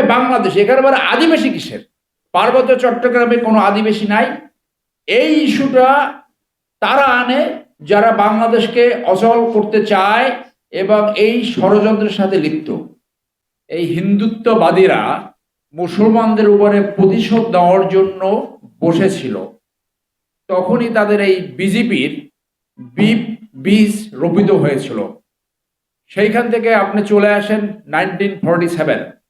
বাংলাদেশ এখানে আদিবাসী কিসের? পার্বত্য চট্টগ্রামে কোনো আদিবাসী নাই। এই ইস্যুটা তারা আনে, যারা বাংলাদেশকে অচল করতে চায় এবং এই ষড়যন্ত্রের সাথে লিপ্ত। এই হিন্দুত্ববাদীরা মুসলমানদের উপরে প্রতিশোধ দেওয়ার জন্য বসেছিল। তখনই তাদের এই বিজেপির বিপ বীজ রোপিত হয়েছিল। সেইখান থেকে আপনি চলে আসেন nineteen forty seven.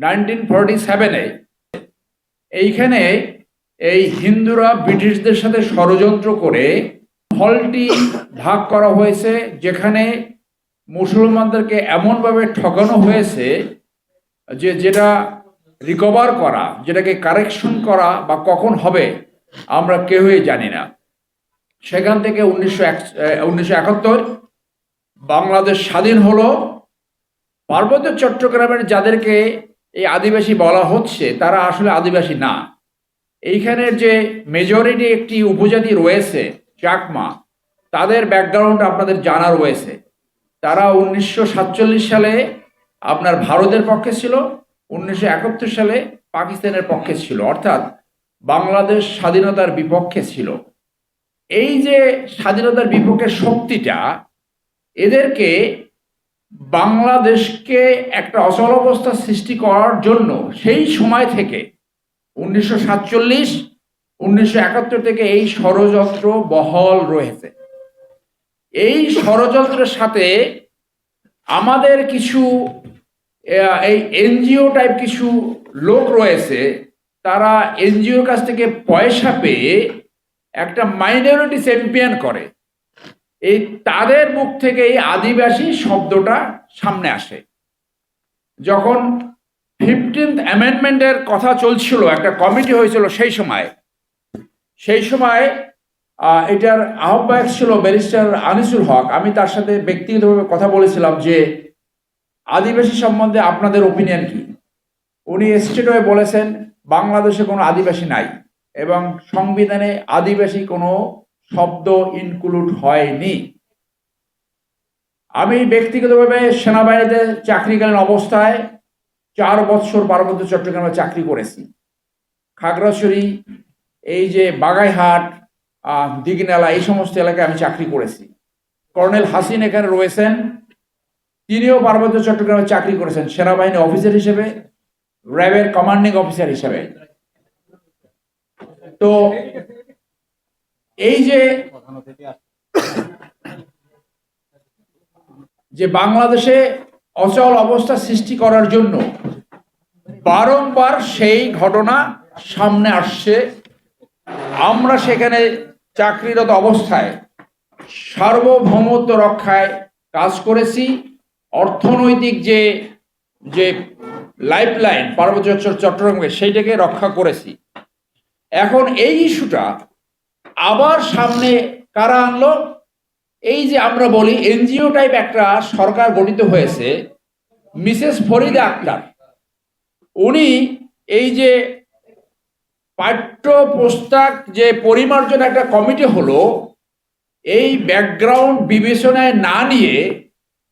Nineteen forty সেভেনে এইখানে এই হিন্দুরা ব্রিটিশদের সাথে ষড়যন্ত্র করে হলটি ভাগ করা হয়েছে, যেখানে মুসলমানদেরকে এমনভাবে ঠকানো হয়েছে যে যেটা রিকভার করা, যেটাকে কারেকশন করা বা কখন হবে আমরা কেউই জানি না। সেখান থেকে উনিশশো উনিশশো একাত্তর বাংলাদেশ স্বাধীন হলো। পার্বত্য চট্টগ্রামের যাদেরকে এই আদিবাসী বলা হচ্ছে, তারা আসলে আদিবাসী না। এইখানের যে মেজরিটি একটি উপজাতি রয়েছে, চাকমা, তাদের ব্যাকগ্রাউন্ড আপনাদের জানা রয়েছে। তারা উনিশশো সাতচল্লিশ সালে আপনার ভারতের পক্ষে ছিল, উনিশশো একাত্তর সালে পাকিস্তানের পক্ষে ছিল, অর্থাৎ বাংলাদেশ স্বাধীনতার বিপক্ষে ছিল। এই যে স্বাধীনতার বিপক্ষে শক্তিটা, এদেরকে বাংলাদেশকে একটা অচল অবস্থা সৃষ্টি করার জন্য সেই সময় থেকে উনিশশো সাতচল্লিশ, উনিশশো একাত্তর থেকে এই ষড়যন্ত্র বহল রয়েছে। এই ষড়যন্ত্রের সাথে আমাদের কিছু এই এনজিও টাইপ কিছু লোক রয়েছে, তারা এনজিওর কাছ থেকে পয়সা পেয়ে একটা মাইনরিটি চ্যাম্পিয়ন করে। এই তাদের মুখ থেকে এই আদিবাসী শব্দটা সামনে আসে। যখন ফিফটিন্থ অ্যামেন্ডমেন্টের কথা চলছিল, একটা কমিটি হয়েছিল সেই সময় সেই সময় এটার আহ্বায়ক ছিল ব্যারিস্টার আনিসুল হক। আমি তার সাথে ব্যক্তিগতভাবে কথা বলেছিলাম যে, আদিবাসী সম্বন্ধে আপনাদের ওপিনিয়ন কি? উনি স্টেট হয়ে বলেছেন, বাংলাদেশে কোনো আদিবাসী নাই এবং সংবিধানে আদিবাসী কোনো শব্দ ইনক্লুড হয়নি। আমি ব্যক্তিগতভাবে সেনাবাহিনীতে চাকরিকালীন অবস্থায় চার বৎসর পার্বত্য চট্টগ্রামে চাকরি করেছি। খাগড়াছড়ি, এই যে বাগাইহাট দিঘিনালা, এই সমস্ত এলাকায় আমি চাকরি করেছি। কর্নেল হাসিন এখানে রয়েছেন। তিনিও পার্বত্য চট্টগ্রামে চাকরি করেছেন, সেনাবাহিনী অফিসার হিসেবে, র্যাবের কমান্ডিং অফিসার হিসেবে। তো এই যে যে বাংলাদেশে অচল অবস্থা সৃষ্টি করার জন্য বারংবার সেই ঘটনা সামনে আসছে আমরা সেখানে চাকরিরত অবস্থায় সার্বভৌমত্ব রক্ষায় কাজ করেছি। অর্থনৈতিক যে যে লাইফলাইন পার্বত্য চট্ট- চট্টগ্রামকে সেইটাকে রক্ষা করেছি। এখন এই ইস্যুটা আবার সামনে কারা আনলো? এই যে আমরা বলি এনজিও টাইপ একটা সরকার গঠিত হয়েছে, মিসেস ফরিদা আক্তার। উনি এই যে পাঠ্য পুস্তক যে পরিমার্জন একটা কমিটি হলো, এই ব্যাকগ্রাউন্ড বিবেচনায় না নিয়ে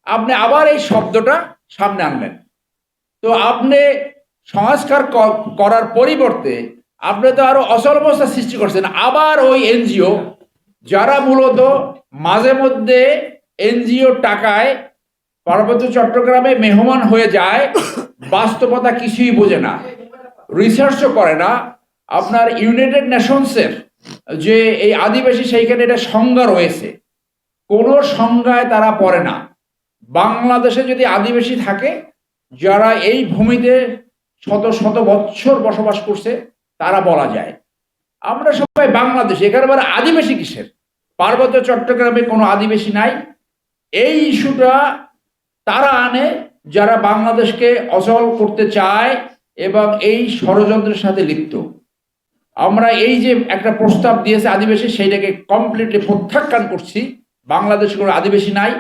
আপনি আবার এই শব্দটা সামনে আনলেন। তো আপনি সংস্কার করার পরিবর্তে আপনি তো আরও অচল অবস্থা সৃষ্টি করছেন। আবার ওই এনজিও, যারা মূলত মাঝে মধ্যে এনজিও টাকায় পার্বত্য চট্টগ্রামে মেহমান হয়ে যায়, বাস্তবতা কিছুই বোঝে না। রিসার্চও করে না। আপনার ইউনাইটেড নেশনসের যে এই আদিবাসী সেইখানে এটা সংজ্ঞা রয়েছে। কোনো সংজ্ঞায় তারা পড়ে না। বাংলাদেশে যদি আদিবাসী থাকে, যারা এই ভূমিতে শত শত বৎসর বসবাস করছে তারা বলা যায়। আমরা সবাই বাংলাদেশ, এখানে আদিবাসী কিসের? পার্বত্য চট্টগ্রামে কোনো আদিবাসী নাই। এই ইস্যুটা তারা আনে, যারা বাংলাদেশকে অচল করতে চায় এবং এই ষড়যন্ত্রের সাথে লিপ্ত। আমরা এই যে একটা প্রস্তাব দিয়েছে আদিবাসী, সেইটাকে কমপ্লিটলি প্রত্যাখ্যান করছি। বাংলাদেশে কোনো আদিবাসী নাই।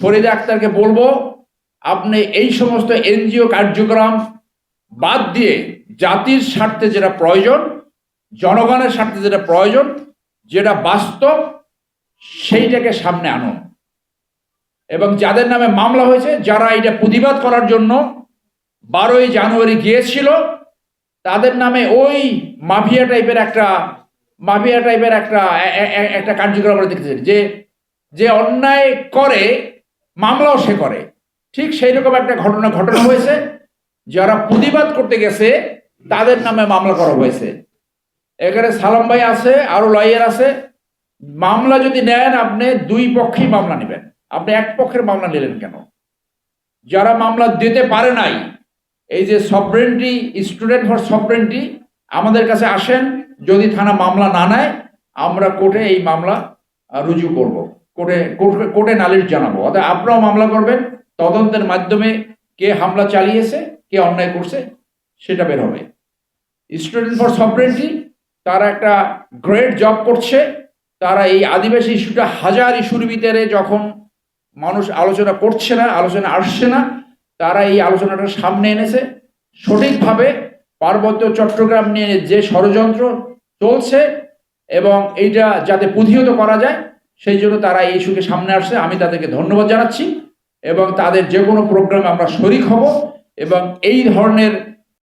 ফরিদা আক্তারকে বলব, আপনি এই সমস্ত এনজিও কার্যক্রম বাদ দিয়ে জাতির স্বার্থে যেটা প্রয়োজন, জনগণের স্বার্থে যেটা প্রয়োজন, যেটা বাস্তব, সেইটাকে সামনে আনুন। এবং যাদের নামে মামলা হয়েছে, যারা এটা প্রতিবাদ করার জন্য বারোই জানুয়ারি গিয়েছিল, তাদের নামে ওই মাফিয়া টাইপের একটা, মাফিয়া টাইপের একটা একটা কার্যক্রম আমরা যে যে অন্যায় করে, মামলাও সে করে। ঠিক সেই রকম একটা ঘটনা ঘটনা হয়েছে। যারা প্রতিবাদ করতে গেছে, তাদের নামে মামলা করা হয়েছে। এখানে সালাম ভাই আছে, আরও লয়ার আছে। মামলা যদি নেন আপনি, দুই পক্ষেই মামলা নেবেন। আপনি এক পক্ষের মামলা নিলেন কেন? যারা মামলা দিতে পারে নাই, এই যে সফরেন্টি স্টুডেন্ট ফর সফরেন্টি আমাদের কাছে আসেন, যদি থানা মামলা না নেয়, আমরা কোর্টে এই মামলা রুজু করব। কোর্টে কোর্টে- কোর্টে নালিশ জানাব। অর্থাৎ আপনারাও মামলা করবেন, তদন্তের মাধ্যমে কে হামলা চালিয়েছে, কে অন্যায় করছে, সেটা বের হবে। স্টুডেন্ট ফর সফরেন্টি তারা একটা গ্রেট জব করছে, তারা এই আদিবাসী ইস্যুটা হাজার ইস্যুর ভিতরে যখন মানুষ আলোচনা করছে না, আলোচনা আসছে না, তারা এই আলোচনাটা সামনে এনেছে। সঠিকভাবে পার্বত্য চট্টগ্রাম নিয়ে যে ষড়যন্ত্র চলছে এবং এইটা যাতে প্রতিহত করা যায়, সেই জন্য তারা এই ইস্যুকে সামনে আসছে। আমি তাদেরকে ধন্যবাদ জানাচ্ছি। এবং তাদের যে কোনো প্রোগ্রামে আমরা শরিক হব এবং এই ধরনের